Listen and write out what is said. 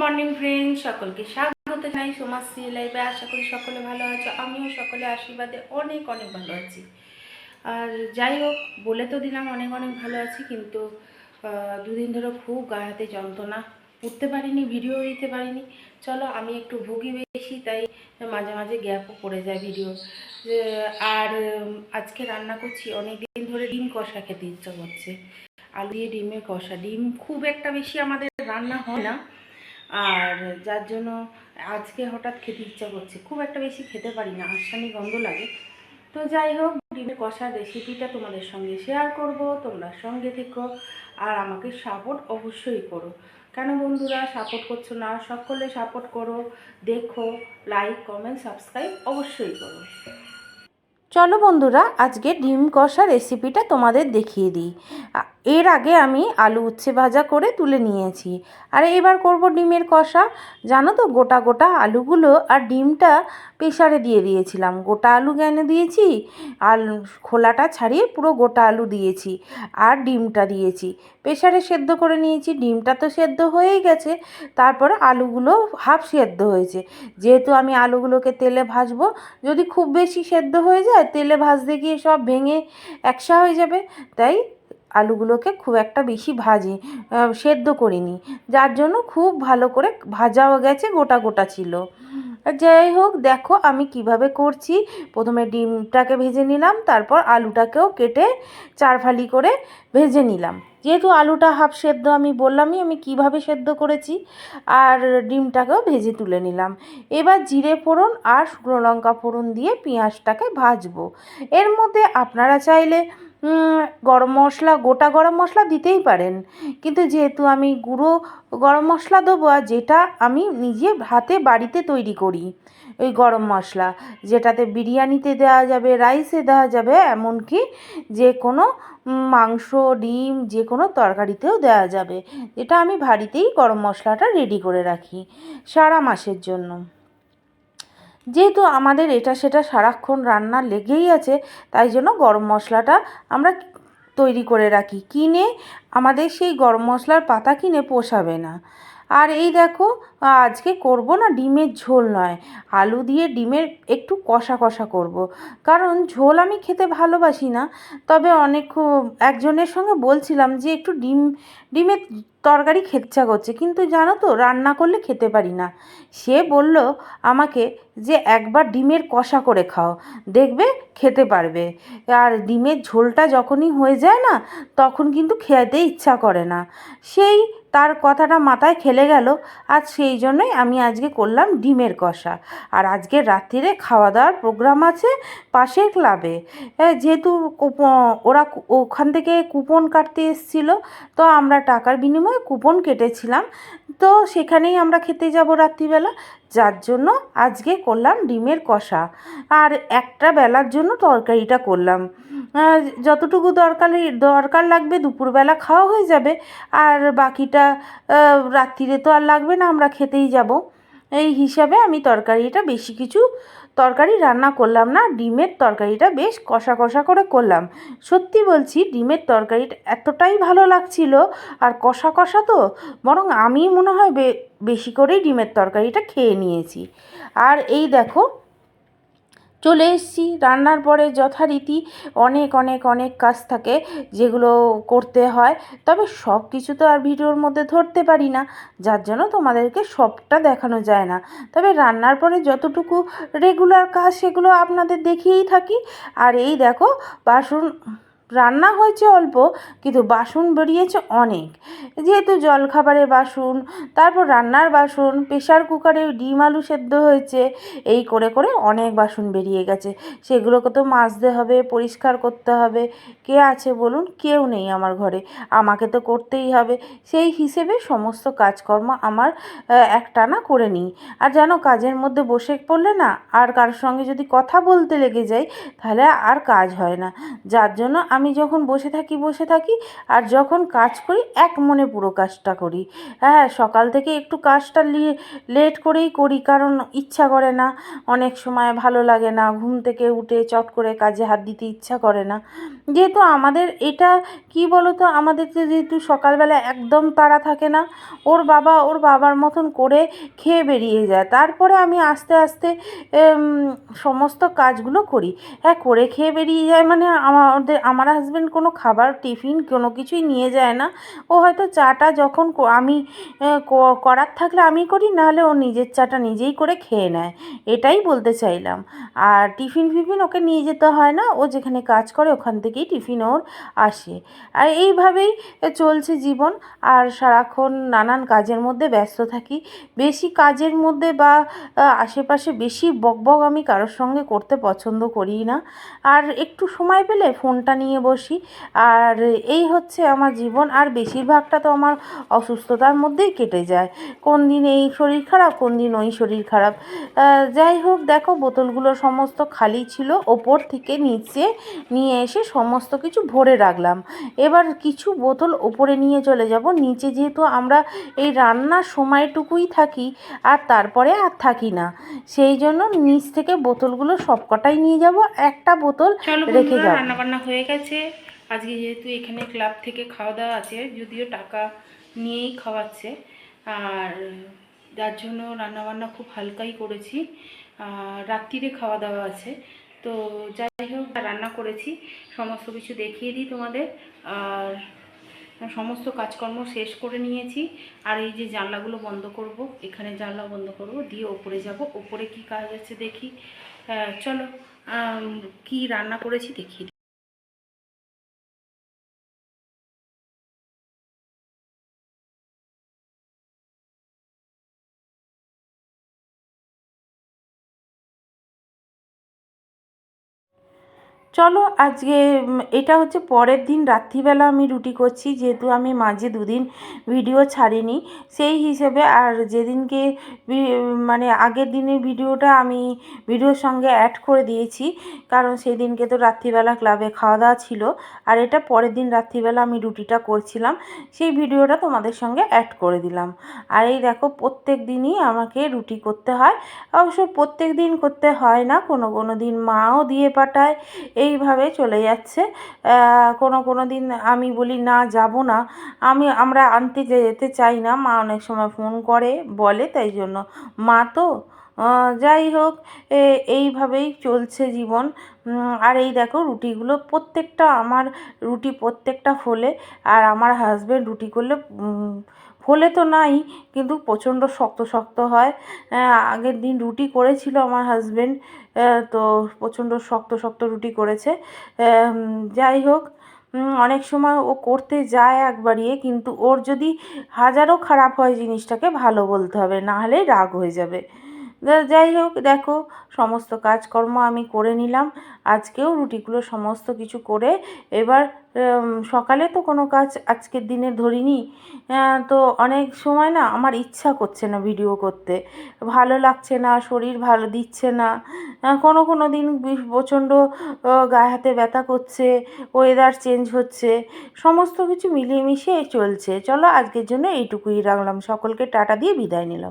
Morning friend সকলকে স্বাগত জানাই। সোমাশ্রী লাইভে আশা করি সকলে ভালো আছো। আমিও সকলে আশীর্বাদে অনেক অনেক ভালো আছি। আর যাই হোক, বলে তো দিলাম অনেক অনেক ভালো আছি, কিন্তু দুদিন ধরে খুব গায়ে হাতে যন্ত্রণা। উঠতে পারিনি, ভিডিও দিতে পারিনি। চলো, আমি একটু ভুগি বেশি, তাই মাঝে মাঝে গ্যাপও পড়ে যায় ভিডিও। আর আজকে রান্না করছি অনেক দিন ধরে ডিম কষা খেতে ইচ্ছা করছে। আলু দিয়ে ডিমের কষা। ডিম খুব একটা বেশি আমাদের রান্না হয় না। আর যার জন্য আজকে হঠাৎ খেতে ইচ্ছা করছে। খুব একটা বেশি খেতে পারি না আসানি গন্ধ লাগে। তো যাই হোক, ডিমের কষার রেসিপিটা তোমাদের সঙ্গে শেয়ার করব, তোমরা সঙ্গে থেকো আর আমাকে সাপোর্ট অবশ্যই করো। কেন বন্ধুরা সাপোর্ট করছ না, সকলে সাপোর্ট করো, দেখো লাইক কমেন্ট সাবস্ক্রাইব অবশ্যই করো। চলো বন্ধুরা, আজকে ডিম কষা রেসিপিটা তোমাদের দেখিয়ে দিই। এর আগে আমি আলু উচ্ছে ভাজা করে তুলে নিয়েছি। আর এবার করব ডিমের কষা। জানো তো, গোটা গোটা আলুগুলো আর ডিমটা প্রেশারে দিয়ে দিয়েছিলাম। গোটা আলু কেন দিয়েছি? আর খোলাটা ছাড়িয়ে পুরো গোটা আলু দিয়েছি আর ডিমটা দিয়েছি। প্রেশারে সেদ্ধ করে নিয়েছি, ডিমটা তো সেদ্ধ হয়েই গেছে। তারপরে আলুগুলো হাফ সেদ্ধ হয়েছে। যেহেতু আমি আলুগুলোকে তেলে ভাজবো, যদি খুব বেশি সেদ্ধ হয়ে যায়, তেলে ভাজতে গিয়ে সব ভেঙে একসা হয়ে যাবে। তাই আলুগুলোকে খুব একটা বেশি ভাজি সেদ্ধ করিনি। যার জন্য খুব ভালো করে ভাজাও গেছে, গোটা গোটা ছিল। যাই হোক, দেখো আমি কীভাবে করছি। প্রথমে ডিমটাকে ভেজে নিলাম, তারপর আলুটাকেও কেটে চার ফালি করে ভেজে নিলাম। যেহেতু আলুটা হাফ সেদ্ধ আমি বললামই, আমি কীভাবে সেদ্ধ করেছি, আর ডিমটাকেও ভেজে তুলে নিলাম। এবার জিরে ফোড়ন আর শুকনো লঙ্কা ফোড়ন দিয়ে পেঁয়াজটাকে ভাজবো। এর মধ্যে আপনারা চাইলে গরম মশলা, গোটা গরম মশলা দিতেই পারেন। কিন্তু যেহেতু আমি গুঁড়ো গরম মশলা দেবো আর যেটা আমি নিজে হাতে বাড়িতে তৈরি করি, ওই গরম মশলা, যেটাতে বিরিয়ানিতে দেওয়া যাবে, রাইসে দেওয়া যাবে, এমনকি যে কোনো মাংস, ডিম যে কোনো তরকারিতেও দেওয়া যাবে এটা আমি বাড়িতেই গরম মশলাটা রেডি করে রাখি সারা মাসের জন্য। যেহেতু আমাদের এটা সেটা সারাক্ষণ রান্না লেগেই আছে, তাই জন্য গরম মশলাটা আমরা তৈরি করে রাখি। কিনে আমাদের সেই গরম মশলার পাতা কিনে পোষাবে না। আর এই দেখো, আজকে করব না ডিমের ঝোল নয়, আলু দিয়ে ডিমের একটু কষা কষা করব। কারণ ঝোল আমি খেতে ভালোবাসি না, তবে অনেক একজনের সঙ্গে বলছিলাম যে একটু ডিম, ডিমের তরকারি খেচ্ছা করছে, কিন্তু জানো তো, রান্না করলে খেতে পারি না। সে বলল আমাকে যে একবার ডিমের কষা করে খাও, দেখবে খেতে পারবে। আর ডিমের ঝোলটা যখনই হয়ে যায় না, তখন কিন্তু খেতে ইচ্ছা করে না। সেই তার কথাটা মাথায় খেলে গেল। আর সেই জন্যই আমি আজকে করলাম ডিমের কষা। আর আজকে রাত্রিরে খাওয়া দাওয়ার প্রোগ্রাম আছে। পাশের ক্লাবে। যেহেতু ওরা ওখান থেকে কুপন কাটতে এসেছিল, তো আমরা টাকার বিনিময়ে কুপন কেটেছিলাম। তো সেখানেই আমরা খেতে যাব রাত্রিবেলা, যার জন্য আজকে করলাম ডিমের কষা। আর একটা বেলার জন্য তরকারিটা করলাম। যতটুকু দরকারি দরকার লাগবে দুপুরবেলা খাওয়া হয়ে যাবে, আর বাকিটা রাত্রিরে তো আর লাগবে না, আমরা খেতেই যাব। এই হিসাবে আমি তরকারিটা বেশি কিছু তরকারি রান্না করলাম না, ডিমের তরকারিটা বেশ কষা কষা করে করলাম। সত্যি বলছি, ডিমের তরকারিটা এতটাই ভালো লাগছিল আর কষা কষা তো, বরং আমি মনে হয় বেশি করেই ডিমের তরকারিটা খেয়ে নিয়েছি। আর এই দেখো চলে এসেছি। রান্নার পরে যথারীতি অনেক অনেক অনেক কাজ থাকে যেগুলো করতে হয়। তবে সব কিছু তো আর ভিডিওর মধ্যে ধরতে পারি না। যার জন্য তোমাদেরকে সবটা দেখানো যায় না। তবে রান্নার পরে যতটুকু রেগুলার কাজ সেগুলো আপনাদের দেখিয়েই থাকি। আর এই দেখো, বাসন রান্না হয়েছে অল্প, কিন্তু বাসন বেরিয়েছে অনেক। যেহেতু জলখাবারের বাসন, তারপর রান্নার বাসন প্রেশার কুকারে ডিম আলু সেদ্ধ হয়েছে, এই করে করে অনেক বাসন বেরিয়ে গেছে। সেগুলোকে তো মাজতে হবে, পরিষ্কার করতে হবে। কে আছে বলুন? কেউ নেই আমার ঘরে। আমাকে তো করতেই হবে। সেই হিসেবে সমস্ত কাজকর্ম আমার একটানা করে নিই। আর যেন কাজের মধ্যে বসে পড়লে না, আর কারোর সঙ্গে যদি কথা বলতে লেগে যাই তাহলে আর কাজ হয় না। যার জন্য আমি যখন বসে থাকি বসে থাকি আর যখন কাজ করি, এক মনে পুরো কাজটা করি। হ্যাঁ সকাল থেকে একটু কাজটা লিয়ে লেট করেই করি কারণ ইচ্ছা করে না। অনেক সময় ভালো লাগে না। ঘুম থেকে উঠে চট করে কাজে হাত দিতে ইচ্ছা করে না। যেহেতু আমাদের এটা, কি বলো তো আমাদের তো যেহেতু সকালবেলা একদম তাড়া থাকে না, ওর বাবা ওর বাবার মতন করে খেয়ে বেরিয়ে যায়। তারপরে আমি আস্তে আস্তে সমস্ত কাজগুলো করি। হ্যাঁ করে খেয়ে বেরিয়ে যায় মানে আমাদের, আমার হাজব্যান্ড কোনো খাবার টিফিন কোনো কিছুই নিয়ে যায় না। ও হয়তো চাটা যখন আমি করার থাকলে আমি করি, নাহলে ও নিজের চাটা নিজেই করে খেয়ে নেয়। এটাই বলতে চাইলাম। আর টিফিন ফিফিন ওকে নিয়ে যেতে হয় না, ও যেখানে কাজ করে ওখান থেকেই টিফিন ওর আসে। আর এইভাবেই চলছে জীবন। আর সারাক্ষণ নানান কাজের মধ্যে ব্যস্ত থাকি। বেশি কাজের মধ্যে বা আশেপাশে বেশি বকবক আমি কারোর সঙ্গে করতে পছন্দ করি না। আর একটু সময় পেলে ফোনটা নিয়ে বসি। আর এই হচ্ছে আমার জীবন। আর বেশিরভাগটা তো আমার অসুস্থতার মধ্যেই কেটে যায়। কোন দিন এই শরীর খারাপ, কোন দিন ওই শরীর খারাপ। যাই হোক, দেখো, বোতলগুলো সমস্ত খালি ছিল। ওপর থেকে নিচে নিয়ে এসে সমস্ত কিছু ভরে রাখলাম। এবার কিছু বোতল ওপরে নিয়ে চলে যাব। নিচে যেহেতু আমরা এই রান্নার সময়টুকুই থাকি আর তারপরে আর থাকি না। সেই জন্য নিচ থেকে বোতলগুলো সবকটাই নিয়ে যাব। একটা বোতল রেখে বন্ধুরা যাও রান্না বান্না হয়ে গেছে। আজকে যেহেতু এখানে ক্লাব থেকে খাওয়া দাওয়া আছে যদিও টাকা নিয়েই খাওয়াচ্ছে। আর যার জন্য রান্নাবান্না খুব হালকাই করেছি। আর রাত্রিরে খাওয়া দাওয়া আছে। তো যাই হোক রান্না করেছি, সমস্ত কিছু দেখিয়ে দিই তোমাদের। আর সমস্ত কাজকর্ম শেষ করে নিয়েছি। আর এই যে জানলাগুলো বন্ধ করব, এখানে জানলা বন্ধ করব, দিয়ে ওপরে যাব। ওপরে কি কাজ আছে দেখি। চলো কি রান্না করেছি দেখিয়ে চলো আজকে এটা হচ্ছে পরের দিন, রাত্রিবেলা আমি রুটি করছি, যেহেতু আমি মাঝে দুদিন ভিডিও ছাড়িনি। সেই হিসেবে আর যেদিনকে মানে আগের দিনের ভিডিওটা আমি ভিডিওর সঙ্গে অ্যাড করে দিয়েছি, কারণ সেই দিনকে তো রাত্রিবেলা ক্লাবে খাওয়া দাওয়া ছিল, আর এটা পরের দিন রাত্রিবেলা আমি রুটিটা করছিলাম, সেই ভিডিওটা তোমাদের সঙ্গে অ্যাড করে দিলাম। আর এই দেখো, প্রত্যেক দিনই আমাকে রুটি করতে হয়, অবশ্য প্রত্যেক দিন করতে হয় না, কোনো কোনো দিন মাও দিয়ে পাঠায় এইভাবে চলে যাচ্ছে। কোনো কোনো দিন আমি বলি, না, যাব না। আমি, আমরা আনতে যেতে চাই না। মা অনেক সময় ফোন করে, বলে, তাই জন্য। মা তো যাই হোক এইভাবেই চলছে জীবন। আর এই দেখো রুটিগুলো প্রত্যেকটা আমার রুটি প্রত্যেকটা ফোলে, আর আমার হাজব্যান্ড রুটি করলে ফোলে তো নাই, কিন্তু প্রচণ্ড শক্ত শক্ত হয়। আগের দিন রুটি করেছিল আমার হাজব্যান্ড তো প্রচণ্ড শক্ত শক্ত রুটি করেছে। যাই হোক অনেক সময় ও করতে যায় একবারই, কিন্তু ওর যদি হাজারও খারাপ হয় জিনিসটাকে, ভালো বলতে হবে, না হলে রাগ হয়ে যাবে। যাই হোক, দেখো, সমস্ত কাজকর্ম আমি করে নিলাম। আজকেও রুটিগুলো সমস্ত কিছু করে এবার সকালে তো কোনো কাজ আজকের দিনে ধরিনি। তো অনেক সময় না আমার ইচ্ছা করছে না ভিডিও করতে। ভালো লাগছে না, শরীর ভালো দিচ্ছে না। কোনো কোনো দিন প্রচণ্ড গায়ে হাতে ব্যথা করছে ওয়েদার চেঞ্জ হচ্ছে, সমস্ত কিছু মিলিয়ে মিশিয়ে চলছে। চলো আজকের জন্য এইটুকুই রাখলাম। সকলকে টাটা দিয়ে বিদায় নিলাম।